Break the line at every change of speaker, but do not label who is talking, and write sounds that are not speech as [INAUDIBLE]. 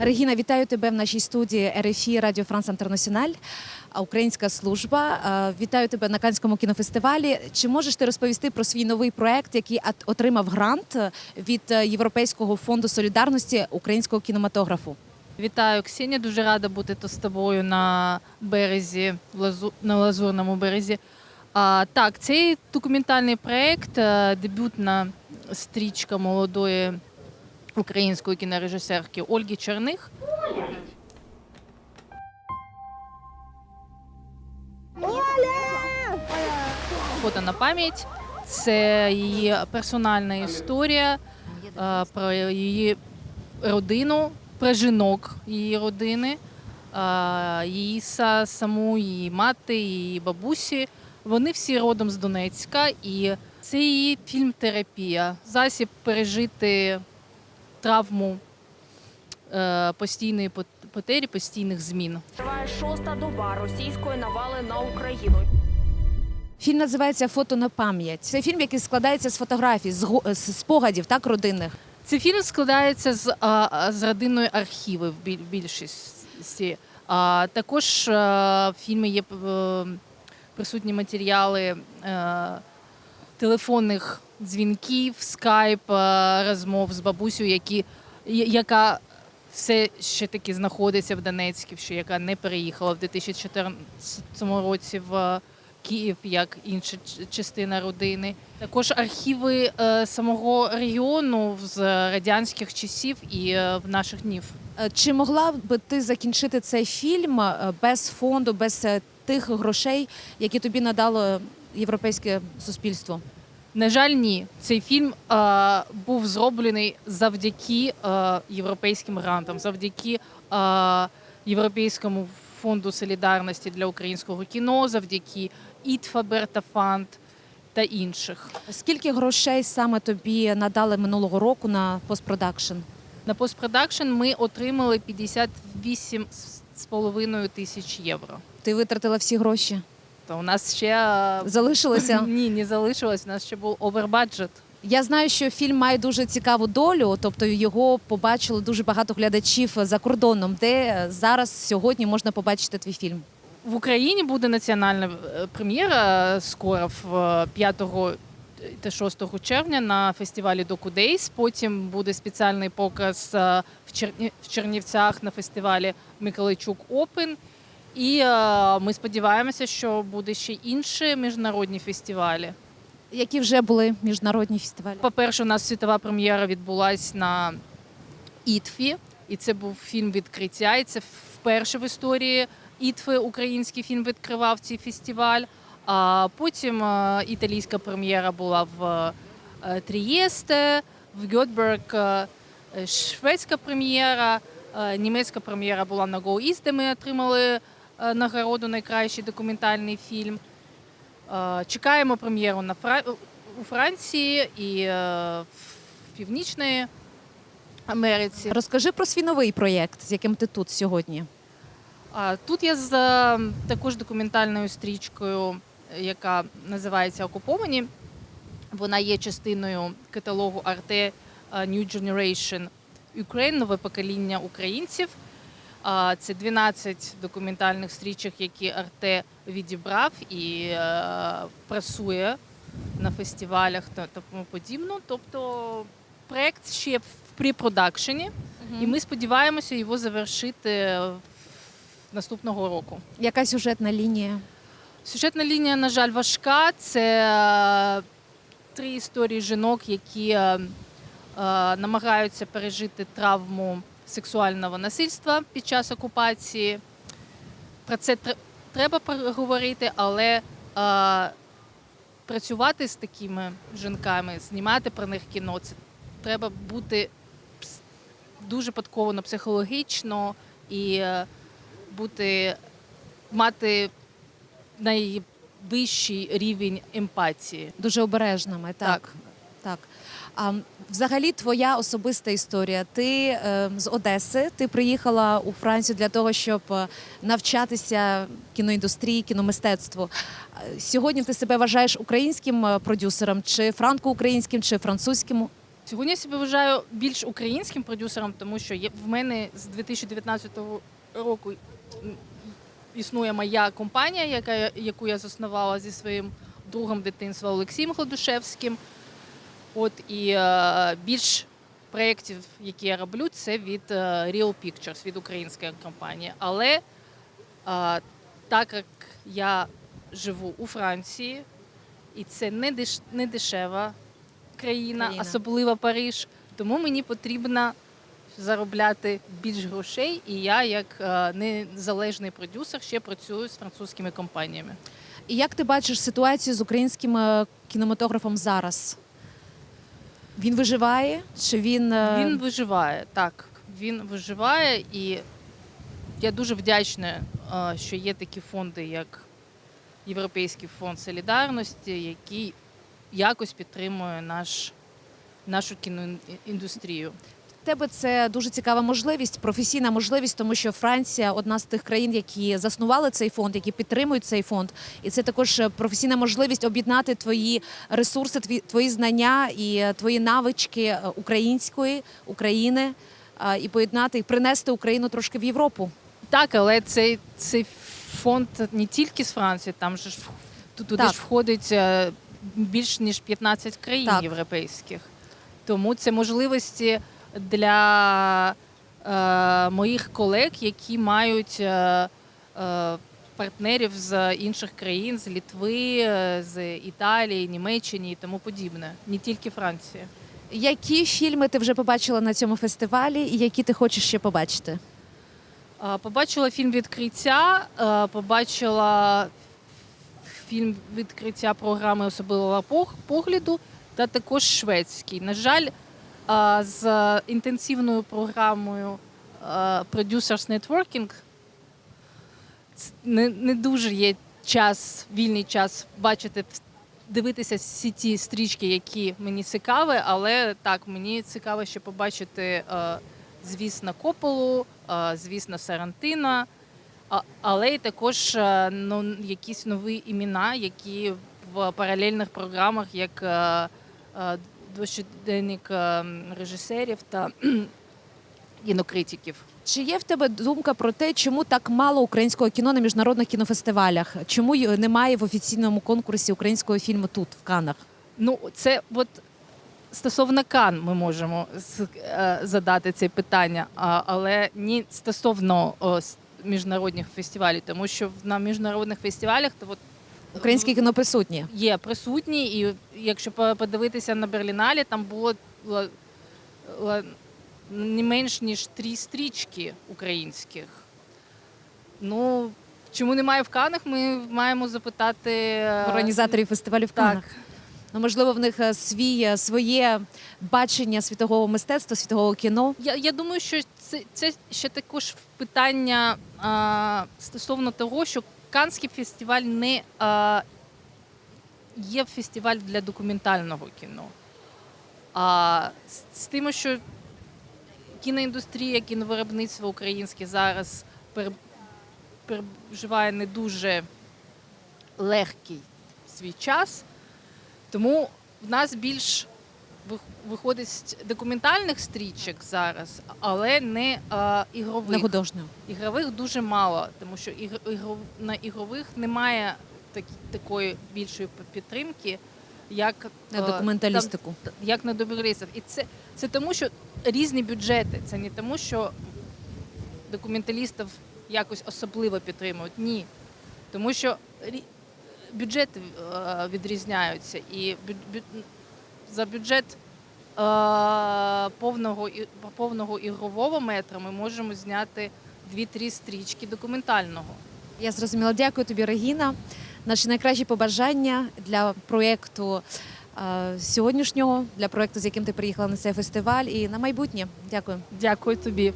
Регіна, вітаю тебе в нашій студії РФІ Радіо Франс Інтернаціональ, українська служба. Вітаю тебе на Канському кінофестивалі. Чи можеш ти розповісти про свій новий проект, який отримав грант від е, Європейського фонду солідарності українського кінематографу?
Вітаю, Ксенія. Дуже рада бути з тобою на березі, на лазурному березі. Так, цей документальний проєкт, е, дебютна стрічка молодої української кінорежисерки Ольги Черних. Фото на пам'ять. Це її персональна історія е, про її родину, про жінок її родини, е, її са- саму, її мати, її бабусі. Вони всі родом з Донецька, і це її фільм-терапія, засіб пережити травму е, постійної потері, постійних змін.
Триває шоста доба російської навали на Україну.
Фільм називається Фото на пам'ять. Це фільм, який складається з фотографій, з з спогадів так родинних.
Цей фільм складається з, з родинної архіви в більшості. А, також а, в фільмі є е, присутні матеріали е, телефонних дзвінків, скайп, е, розмов з бабусею, які, яка все ще таки знаходиться в Донецьку, що яка не переїхала в 2014 році в Київ як інша частина родини. Також архіви е, самого регіону з радянських часів і е, в наших днів.
Е, Чи могла би ти закінчити цей фільм е, без фонду, без е, тих грошей, які тобі надало європейське суспільство?
На жаль, ні. Цей фільм е, був зроблений завдяки е, європейським грантам, завдяки е, Європейському фонду солідарності для українського кіно, завдяки ІТФА, Берта Фанд та інших.
Скільки грошей саме тобі надали минулого року на постпродакшн?
На постпродакшн ми отримали 58,5 тисяч євро.
Ти витратила всі гроші?
То у нас ще е,
Залишилося? [LAUGHS]
ні, не залишилось. У нас ще був овербаджет.
Я знаю, що фільм має дуже цікаву долю, тобто його побачили дуже багато глядачів за кордоном, де зараз сьогодні можна побачити твій фільм.
В Україні буде національна е, прем'єра скоро в е, 5 та 6 червня на фестивалі Доку Дейс. Потім буде спеціальний показ е, в Чернівцях на фестивалі Миколайчук Опен. І е, ми сподіваємося, що буде ще інші міжнародні фестивалі.
Які вже були міжнародні фестивалі?
По-перше, у нас світова прем'єра відбулась на ІТФі, і це був фільм відкриття. І це вперше в історії ІТФи український фільм відкривав цей фестиваль. А потім е, італійська прем'єра була в е, Трієсте, в Гьотберг, е, шведська прем'єра, е, німецька прем'єра була на Go East, де ми отримали нагороду найкращий документальний фільм. Е, Чекаємо прем'єру на Фра- у Франції і е, в Північної Америці.
Розкажи про свій новий проєкт, з яким ти тут сьогодні.
Тут я з е, також документальною стрічкою, яка називається Окуповані. Вона є частиною каталогу Arte е, New Generation Ukraine, нове покоління українців. Це 12 документальних стрічок, які Арте відібрав і е, працює на фестивалях та тому подібно. Тобто проект ще в препродакшені, і ми сподіваємося його завершити наступного року.
Яка сюжетна лінія?
Сюжетна лінія, на жаль, важка. Це е, три історії жінок, які е, намагаються пережити травму сексуального насильства під час окупації. Про це треба поговорити, але е, працювати з такими жінками, знімати про них кіно, це треба бути дуже подковано психологічно і е, бути, мати найвищий рівень емпатії.
Дуже обережними, так.
Так.
так. А взагалі, твоя особиста історія. Ти е, з Одеси, ти приїхала у Францію для того, щоб е, навчатися кіноіндустрії, кіномистецтву. Е, Сьогодні ти себе вважаєш українським е, продюсером, чи франко-українським, чи французьким
Сьогодні я себе вважаю більш українським продюсером, тому що є, в мене з 2019 року існує моя компанія, яка, яку я заснувала зі своїм другом дитинства Олексієм Гладушевським. От і е, більш проєктів, які я роблю, це від е, Real Pictures, від української компанії. Але е, так як я живу у Франції, і це не, деш, не дешева країна,
Країна.
особливо Париж, тому мені потрібно заробляти більш грошей, і я, як незалежний продюсер, ще працюю з французькими компаніями.
І як ти бачиш ситуацію з українським кінематографом зараз? Він виживає? Чи він, е,
Він виживає, так. Він виживає, і я дуже вдячна, е, що є такі фонди, як Європейський фонд солідарності, який якось підтримує наш, нашу кіноіндустрію.
Тебе це дуже цікава можливість, професійна можливість, тому що Франція одна з тих країн, які заснували цей фонд, які підтримують цей фонд. І це також е, професійна можливість об'єднати твої ресурси, твої знання і е, твої навички е, української України і поєднати і принести Україну трошки в Європу.
Так, але цей, цей фонд не тільки з Франції, там же ж туди
Так.
ж входить більш ніж 15 країн
Так.
європейських. Тому це можливості для е, моїх колег, які мають е, е, партнерів з інших країн, з Літви, е, з Італії, Німеччини і тому подібне, не тільки Франції.
Які фільми ти вже побачила на цьому фестивалі, і які ти хочеш ще побачити?
Побачила фільм відкриття, е, побачила фільм відкриття програми особливого погляду та також шведський. На жаль, з інтенсивною програмою е, Producers Networking не, не дуже є час, вільний час бачити, дивитися всі ті стрічки, які мені цікаві, але так, мені цікаво ще побачити, е, звісно, Кополу, е, звісно, Сарантино, а- але й також е, ну, якісь нові імена, які в паралельних програмах, як е, е, е, режисерів та кінокритиків.
Чи є в тебе думка про те, чому так мало українського кіно на міжнародних кінофестивалях? Чому немає в офіційному конкурсі українського фільму тут, в Канах?
Ну, це от стосовно Кан ми можемо е, задати це питання, але не стосовно міжнародних фестивалів, тому що на міжнародних фестивалях то от
Українське кіно присутнє.
є присутні, і якщо подивитися на Берліналі, там було не менш ніж три стрічки українських. Ну, чому немає в Канах, ми маємо запитати е,
Організаторів фестивалю в
Так.
Канах. Ну, можливо, в них е, свій, е, своє бачення світового мистецтва, світового кіно.
Я, я думаю, що це, це ще також питання а, стосовно того, що Канський фестиваль не а, є фестиваль для документального кіно. А з, тим, що кіноіндустрія, кіновиробництво українське зараз пер, переживає не дуже легкий свій час, тому в нас більш виходить документальних стрічок зараз, але не а,
Не
ігрових. Ігрових дуже мало, тому що ігр, ігров, на ігрових немає так, такої більшої підтримки, як
На документалістику.
там, як на добролісів. І це, це тому, що різні бюджети. Це не тому, що документалістів якось особливо підтримують. Ні. Тому що бюджети е, відрізняються. І бю, за бюджет е, повного, і- повного ігрового метра ми можемо зняти дві-три стрічки документального.
Я зрозуміла. Дякую тобі, Регіна. Наші найкращі побажання для проєкту е, сьогоднішнього, для проєкту, з яким ти приїхала на цей фестиваль, і на майбутнє. Дякую.
Дякую тобі.